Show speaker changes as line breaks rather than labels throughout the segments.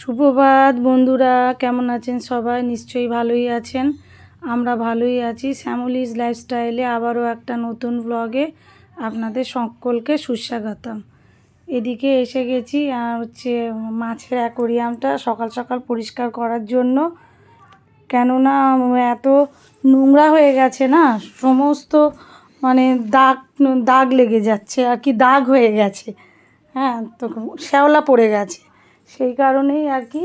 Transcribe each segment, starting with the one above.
সুপ্রভাত বন্ধুরা, কেমন আছেন সবাই? নিশ্চয়ই ভালোই আছেন। আমরা ভালোই আছি। শ্যামলিজ লাইফস্টাইলে আবারও একটা নতুন ব্লগে আপনাদের সকলকে সুস্বাগতম। এদিকে এসে গেছি, আর হচ্ছে মাছের অ্যাকোরিয়ামটা সকাল সকাল পরিষ্কার করার জন্য। কেননা, এত নোংরা হয়ে গেছে না, সমস্ত মানে দাগ দাগ লেগে যাচ্ছে, আর কি দাগ হয়ে গেছে। হ্যাঁ তো শ্যাওলা পড়ে গেছে। সেই কারণেই আর কি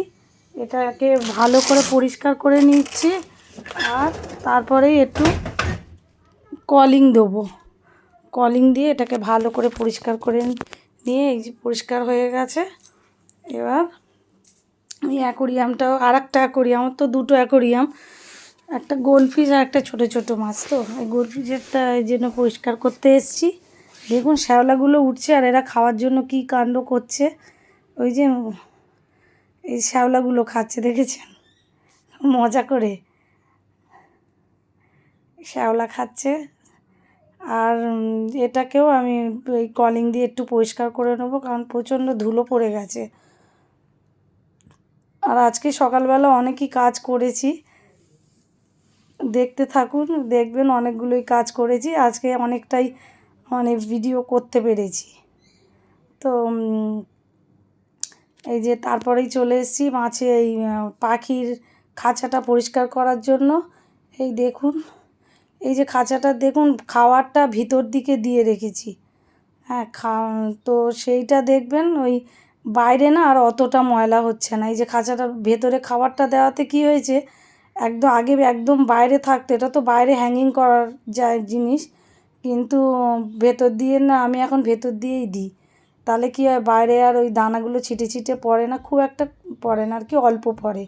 এটাকে ভালো করে পরিষ্কার করে নিচ্ছি আর তারপরেই একটু কলিং দেবো। কলিং দিয়ে এটাকে ভালো করে পরিষ্কার করে নিয়ে এই যে পরিষ্কার হয়ে গেছে। এবার এই অ্যাকোরিয়ামটাও আর একটা অ্যাকোরিয়াম, তো দুটো অ্যাকোরিয়াম, একটা গোলফিশ আর একটা ছোটো ছোটো মাছ তো। এই গোলফিশেরটা এই জন্য পরিষ্কার করতে এসেছি। দেখুন শ্যাওলাগুলো উঠছে আর এরা খাওয়ার জন্য কি কাণ্ড করছে। ওই যে এই শ্যাওলাগুলো খাচ্ছে, দেখেছেন? মজা করে। শ্যাওলা খাচ্ছে, আর এটাকেও আমি এই কলিং দিয়ে একটু পরিষ্কার করে নেব, কারণ প্রচণ্ড ধুলো পড়ে গেছে। আর আজকে সকালবেলা অনেকই কাজ করেছি। দেখতে থাকুন, দেখবেন অনেকগুলোই কাজ করেছি। আজকে অনেকটাই মানে ভিডিও করতে পেরেছি। তো এই যে তারপরেই চলে এসেছি মাছে এই পাখির খাঁচাটা পরিষ্কার করার জন্য। এই দেখুন, এই যে খাঁচাটা দেখুন, খাওয়ারটা ভিতর দিকে দিয়ে রেখেছি। হ্যাঁ খা, তো সেইটা দেখবেন, ওই বাইরে না আর অতটা ময়লা হচ্ছে না। এই যে খাঁচাটার ভেতরে খাবারটা দেওয়াতে কি হয়েছে, একদম আগে একদম বাইরে থাকতো, এটা তো বাইরে হ্যাঙ্গিং করার যায় জিনিস, কিন্তু ভেতর দিয়ে না, আমি এখন ভেতর দিয়েই দিই। তাহলে কী হয়, বাইরে আর ওই দানাগুলো ছিটে ছিটে পড়ে না? খুব একটা পড়ে না, আর কি অল্প পড়ে।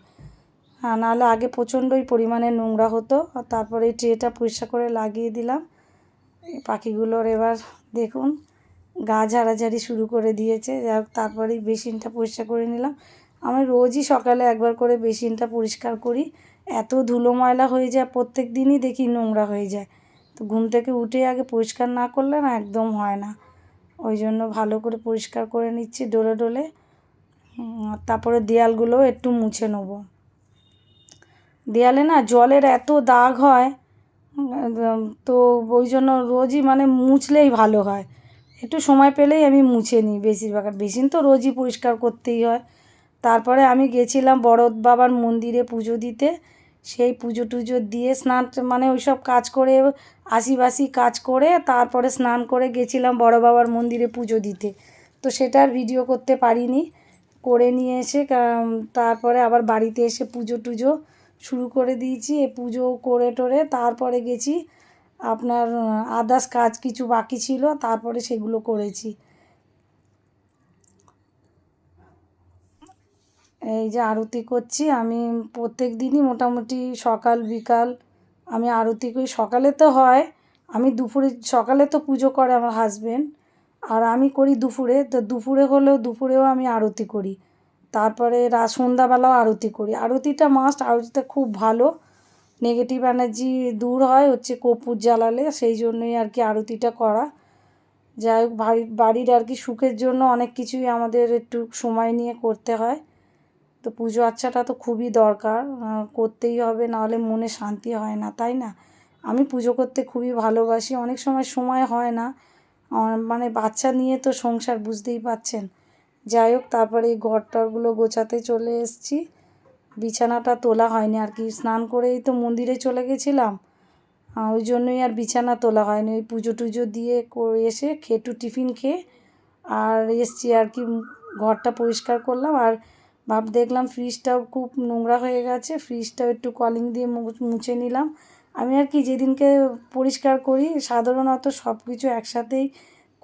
হ্যাঁ নাহলে আগে প্রচণ্ডই পরিমাণে নোংরা হতো, আর তারপরে এই ট্রেটা পরিষ্কার করে লাগিয়ে দিলাম। এই পাখিগুলোর এবার দেখুন, গা ঝাড়াঝাড়ি শুরু করে দিয়েছে। যাক তারপরেই বেসিনটা পরিষ্কার করে নিলাম। আমি রোজই সকালে একবার করে বেসিনটা পরিষ্কার করি। এত ধুলো ময়লা হয়ে যায়, প্রত্যেক দিনই দেখি নোংরা হয়ে যায়। তো ঘুম থেকে উঠে আগে পরিষ্কার না করলে না একদম হয় না। ওই জন্য ভালো করে পরিষ্কার করে নিচ্ছি ডলে ডলে। তারপরে দেয়ালগুলোও একটু মুছে নেব। দেয়ালে না জলের এত দাগ হয় তো ওই জন্য রোজই মানে মুছলেই ভালো হয়। একটু সময় পেলেই আমি মুছে নিই বেশিরভাগ। বেসিন তো রোজই পরিষ্কার করতেই হয়। তারপরে আমি গেছিলাম বড়দ বাবার মন্দিরে পুজো দিতে। সেই পুজো টুজো দিয়ে স্নান মানে ওই সব কাজ করে আশিবাসি কাজ করে তারপরে স্নান করে গেছিলাম বড় বাবার মন্দিরে পুজো দিতে। তো সেটার ভিডিও করতে পারিনি। করে নিয়ে এসে তারপরে আবার বাড়িতে এসে পুজো টুজো শুরু করে দিয়েছি। এ পুজো করে টোরে তারপরে গেছি, আপনার, আদার্স কাজ কিছু বাকি ছিল, তারপরে সেগুলো করেছি। এই যে আরতি করছি, আমি প্রত্যেক দিনই মোটামুটি সকাল, বিকাল আমি আরতি করি। সকালে তো হয়, আমি দুপুরে, সকালে তো পুজো করে আমার হাজব্যান্ড আর আমি করি দুপুরে। তো দুপুরে হলেও, দুপুরেও আমি আরতি করি। তারপরে রা, সন্ধ্যাবেলাও আরতি করি। আরতিটা মাস্ট আরতিটা খুব ভালো। নেগেটিভ এনার্জি দূর হয়, হচ্ছে কর্পূর জ্বালালে, সেই জন্যই আর কি আরতিটা করা। যাই হোক বাড়ির আর কি সুখের জন্য অনেক কিছুই আমাদের একটু সময় নিয়ে করতে হয়। তো পুজো আচ্চাটা তো খুবই দরকার করতেই হবে, নাহলে মনে শান্তি হয় না, তাই না? আমি পুজো করতে খুবই ভালোবাসি, অনেক সময় সময় হয় না। মানে বাচ্চা নিয়ে তো সংসার, বুঝতেই পাচ্ছেন যাই হোক, তারপরে এই টরগুলো গোছাতে চলে এসেছি। বিছানাটা তোলা হয়নি আর কি, স্নান করেই তো মন্দিরে চলে গেছিলাম। ওই জন্যই আর বিছানা তোলা হয়নি, ওই পুজো টুজো দিয়ে এসে খেটু টিফিন খেয়ে আর এসছি আর কি, ঘরটা পরিষ্কার করলাম। আর ভাব, দেখলাম ফ্রিজটাও খুব নোংরা হয়ে গেছে। ফ্রিজটাও একটু কলিং দিয়ে মুছে নিলাম। আমি আর কি যেদিনকে পরিষ্কার করি, সাধারণত সব কিছু একসাথেই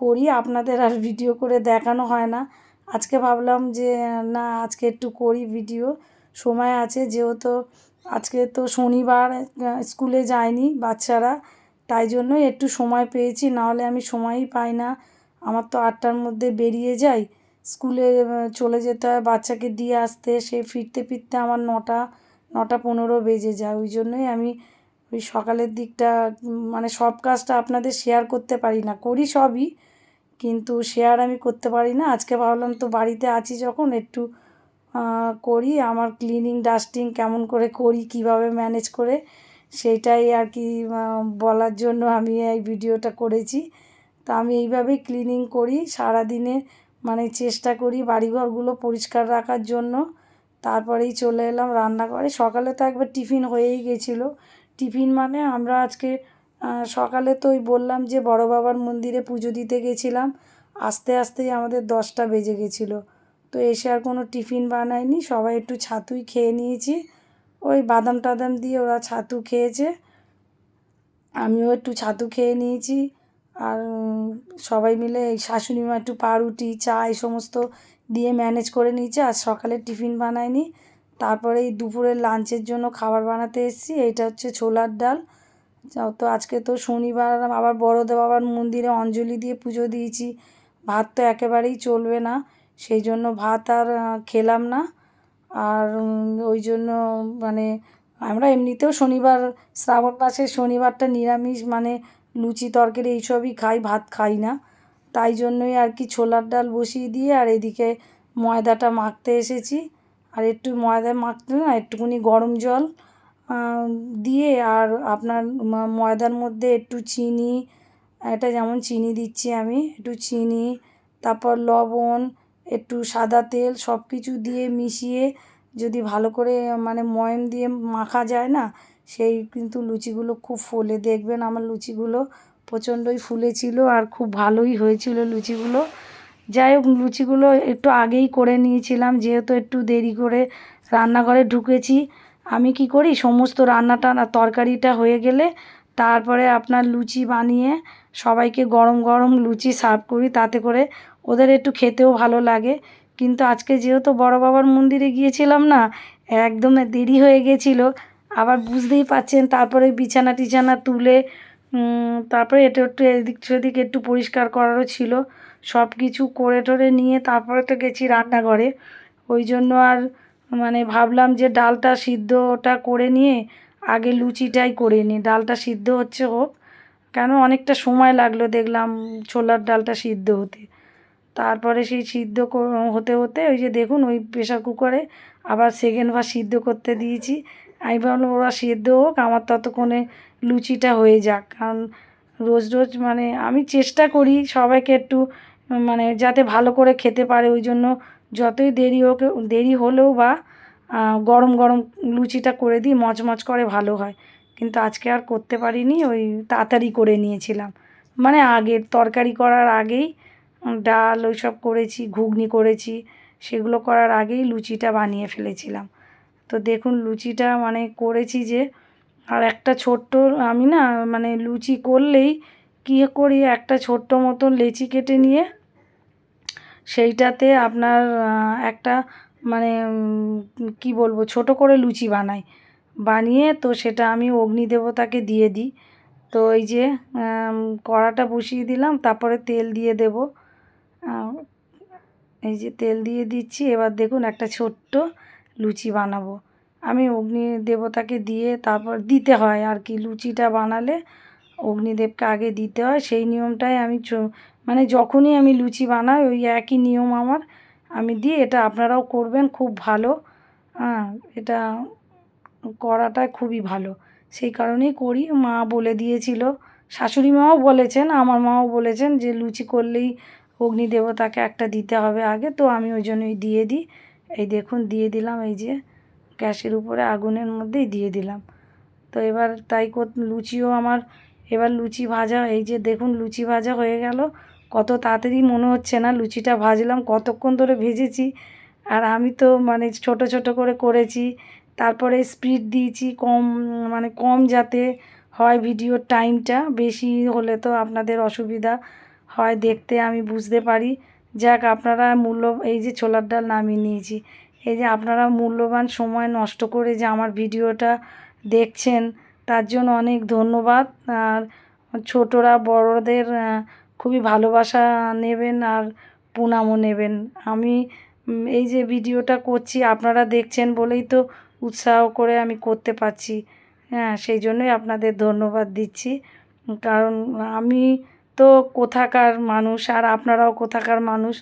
করি। আপনাদের আর ভিডিও করে দেখানো হয় না। আজকে ভাবলাম যে, না, আজকে একটু করি ভিডিও সময় আছে, যেহেতু আজকে তো শনিবার স্কুলে যায়নি বাচ্চারা। তাই জন্যই একটু সময় পেয়েছি, নাহলে আমি সময়ই পাই না। আমার তো আটটার মধ্যে বেরিয়ে যাই। স্কুলে চলে যেতে হয়। বাচ্চাকে দিয়ে আসতে, সে ফিরতে ফিরতে আমার নটা নটা পনেরো বেজে যায়। ওই জন্যই আমি ওই সকালের দিকটা মানে সব কাজটা আপনাদের শেয়ার করতে পারি না। করি সবই, কিন্তু শেয়ার আমি করতে পারি না। আজকে ভাবলাম তো বাড়িতে আছি যখন, একটু করি। আমার ক্লিনিং ডাস্টিং কেমন করে করি, কীভাবে ম্যানেজ করে সেইটাই আর কি বলার জন্য আমি এই ভিডিওটা করেছি। তা আমি এইভাবেই ক্লিনিং করি। সারাদিনে মানে চেষ্টা করি বাড়িঘরগুলো পরিষ্কার রাখার জন্য। তারপরেই চলে এলাম রান্নাঘরে। সকালে তো একবার টিফিন হয়েই গেছিল। টিফিন মানে আমরা আজকে সকালে তো ওই বললাম যে বড় বাবার মন্দিরে পুজো দিতে গেছিলাম। আস্তে আস্তেই আমাদের দশটা বেজে গেছিল। তো এসে আর কোনো টিফিন বানায়নি। সবাই একটু ছাতুই খেয়ে নিয়েছি। ওই বাদাম টাদাম দিয়ে ওরা ছাতু খেয়েছে। আমিও একটু ছাতু খেয়ে নিয়েছি। আর সবাই মিলে এই শাশুড়ি মা একটু পাউরুটি, চা এই সমস্ত দিয়ে ম্যানেজ করে নিয়েছে। আর সকালে টিফিন বানাইনি। তারপরে এই দুপুরের লাঞ্চের জন্য খাবার বানাতে এসেছি। এইটা হচ্ছে ছোলার ডাল। তো, আজকে তো শনিবার, আবার বড়দে বাবার মন্দিরে অঞ্জলি দিয়ে পুজো দিয়েছি। ভাত তো একেবারেই চলবে না, সেই জন্য ভাত আর খেলাম না। আর ওই জন্য মানে আমরা এমনিতেও শনিবার, শ্রাবণ মাসের শনিবারটা নিরামিষ মানে লুচি তরকারি এইসবই খাই, ভাত খাই না। তাই জন্যই আর কি ছোলার ডাল বসিয়ে দিয়ে আর এদিকে ময়দাটা মাখতে এসেছি। আর একটু ময়দা মাখতে না, একটুখানি গরম জল দিয়ে আর আপনার ময়দার মধ্যে একটু চিনি এটা যেমন চিনি দিচ্ছি আমি, একটু চিনি, তারপর লবণ, একটু সাদা তেল সব কিছু দিয়ে মিশিয়ে যদি ভালো করে মানে ময়াম দিয়ে মাখা যায় না সেই কিন্তু লুচিগুলো খুব ফোলে দেখবেন আমার লুচিগুলো প্রচণ্ডই ফুলেছিল আর খুব ভালোই হয়েছিল লুচিগুলো। যাই হোক, লুচিগুলো একটু আগেই করে নিয়েছিলাম, যেহেতু একটু দেরি করে রান্নাঘরে ঢুকেছি। আমি কি করি, সমস্ত রান্না টান্না তরকারিটা হয়ে গেলে তারপরে আপনার লুচি বানিয়ে সবাইকে গরম গরম লুচি সার্ভ করি, তাতে করে ওদের একটু খেতেও ভালো লাগে। কিন্তু আজকে যেহেতু বড় বাবার মন্দিরে গিয়েছিলাম না, একদম দেরি হয়ে গেছিল আবার বুঝতেই পারছেন, তারপরে বিছানা টিছানা তুলে তারপরে এটা একটু এদিক সেদিক একটু পরিষ্কার করারও ছিল। সব কিছু করে টরে নিয়ে তারপরে তো গেছি রান্নাঘরে। ওই জন্য আর মানে ভাবলাম যে ডালটা সিদ্ধটা করে নিয়ে আগে লুচিটাই করে নিই। ডালটা সিদ্ধ হচ্ছে হোক, কেন অনেকটা সময় লাগল দেখলাম ছোলার ডালটা সিদ্ধ হতে। তারপরে সেই সিদ্ধ হতে হতে ওই যে দেখুন ওই প্রেশার কুকারে আবার সেকেন্ড বার সিদ্ধ করতে দিয়েছি। আমি ভাবলাম ওরা সেদ্ধ হোক, আমার ততক্ষণে লুচিটা হয়ে যাক। কারণ রোজ রোজ মানে আমি চেষ্টা করি সবাইকে একটু মানে যাতে ভালো করে খেতে পারে, ওই জন্য যতই দেরি হোক, দেরি হলেও বা গরম গরম লুচিটা করে দিই, মচমচ করে ভালো হয়। কিন্তু আজকে আর করতে পারিনি, ওই তাড়াতাড়ি করে নিয়েছিলাম। মানে আগের তরকারি করার আগেই ডাল ওই সব করেছি, ঘুগনি করেছি, সেগুলো করার আগেই লুচিটা বানিয়ে ফেলেছিলাম। তো দেখুন লুচিটা মানে করেছি যে, আর একটা ছোট্ট আমি না মানে লুচি করলেই কী করি, একটা ছোট্ট মতন লেচি কেটে নিয়ে সেইটাতে আপনার একটা মানে কী বলব, ছোটো করে লুচি বানাই। বানিয়ে তো সেটা আমি অগ্নি দেবতাকে দিয়ে দিই। তো এই যে কড়াটা বসিয়ে দিলাম, তারপরে তেল দিয়ে দেব। এই যে তেল দিয়ে দিচ্ছি, এবার দেখুন একটা ছোট্ট লুচি বানাবো। আমি অগ্নি দেবতাকে দিয়ে তারপর দিতে হয় আর কি। লুচিটা বানালে অগ্নিদেবকে আগে দিতে হয়। সেই নিয়মটাই আমি মানে যখনই আমি লুচি বানাই, ওই একই নিয়ম আমার। আমি দিই এটা আপনারাও করবেন, খুব ভালো। হ্যাঁ এটা করাটা খুবই ভালো। সেই কারণেই করি। মা বলে দিয়েছিল। শাশুড়ি মাও বলেছেন, আমার মাও বলেছেন যে লুচি করলেই অগ্নিদেবতাকে একটা দিতে হবে আগে। তো আমি ওই জন্যই দিয়ে দিই। এই দেখুন, দিয়ে দিলাম এই যে গ্যাসের উপরে আগুনের মধ্যেই দিয়ে দিলাম। তো এবার তাই লুচিও আমার, এবার লুচি ভাজা, এই যে দেখুন লুচি ভাজা হয়ে গেল। কত তাড়াতাড়ি মনে হচ্ছে না লুচিটা ভাজলাম, কতক্ষণ ধরে ভেজেছি। আর আমি তো মানে ছোট ছোট করে করেছি, তারপরে স্পিড দিয়েছি কম মানে কম যাতে হয় ভিডিওর টাইমটা, বেশি হলে তো আপনাদের অসুবিধা হয় দেখতে, আমি বুঝতে পারি। যাক, আপনারা মূল্য এই যে ছোলার ডাল নামিয়ে নিয়েছি। এই যে আপনারা মূল্যবান সময় নষ্ট করে যে আমার ভিডিওটা দেখছেন, তার জন্য অনেক ধন্যবাদ। আর ছোটরা, বড়দের খুবই ভালোবাসা নেবেন আর প্রণামও নেবেন। আমি এই যে ভিডিওটা করছি, আপনারা দেখছেন বলেই তো উৎসাহ করে আমি করতে পারছি। হ্যাঁ সেই জন্যই আপনাদের ধন্যবাদ দিচ্ছি। কারণ আমি তো কোথাকার মানুষ আর আপনারাও কোথাকার মানুষ?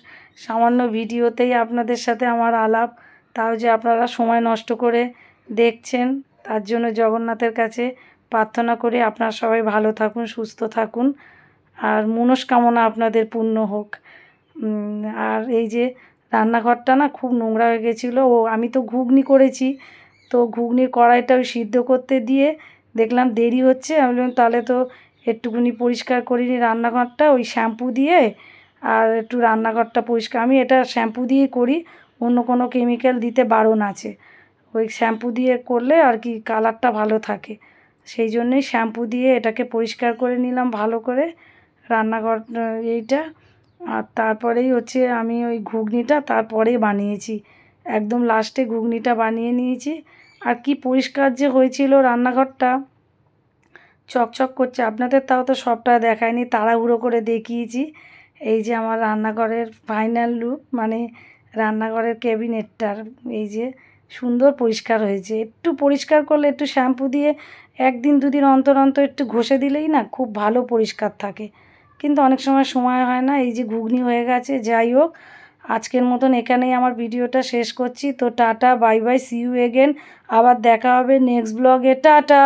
সামান্য ভিডিওতেই আপনাদের সাথে আমার আলাপ। তাও যে আপনারা সময় নষ্ট করে দেখছেন, তার জন্য জগন্নাথের কাছে প্রার্থনা করি আপনারা সবাই ভালো থাকুন, সুস্থ থাকুন। আর মনস্কামনা আপনাদের পূর্ণ হোক। আর এই যে রান্নাঘরটা না খুব নোংরা হয়ে গেছিল, ও আমি তো ঘুগনি করেছি। তো ঘুগনির কড়াইটা ওই সিদ্ধ করতে দিয়ে দেখলাম দেরি হচ্ছে, আমি বললাম তাহলে তো একটুকুনি পরিষ্কার করিনি রান্নাঘরটা, ওই শ্যাম্পু দিয়ে, আর একটু রান্নাঘরটা পরিষ্কার। আমি এটা শ্যাম্পু দিয়েই করি, অন্য কোনো কেমিক্যাল দিতে বারণ আছে। ওই শ্যাম্পু দিয়ে করলে আর কি কালারটা ভালো থাকে। সেই জন্যই শ্যাম্পু দিয়ে এটাকে পরিষ্কার করে নিলাম ভালো করে রান্নাঘর এইটা। আর তারপরেই হচ্ছে আমি ওই ঘুগনিটা তারপরে বানিয়েছি। একদম লাস্টে ঘুগনিটা বানিয়ে নিয়েছি। আর কি পরিষ্কার যে হয়েছিল রান্নাঘরটা। চকচক করছে। আপনাদের তাও তো সবটা দেখায়নি, তাড়াহুড়ো করে দেখিয়েছি। এই যে আমার রান্নাঘরের ফাইনাল লুক মানে রান্নাঘরের ক্যাবিনেটটার, এই যে সুন্দর পরিষ্কার হয়েছে। একটু পরিষ্কার করলে একটু শ্যাম্পু দিয়ে একদিন দুদিন অন্তর অন্তর একটু ঘষে দিলেই না খুব ভালো পরিষ্কার থাকে। কিন্তু অনেক সময় সময় হয় না, এই যে ঘুগনি হয়ে গেছে, যাই হোক, আজকের মতন এখানেই আমার ভিডিওটা শেষ করছি। তো tata, bye bye see you again আবার দেখা হবে নেক্সট ব্লগে টাটা!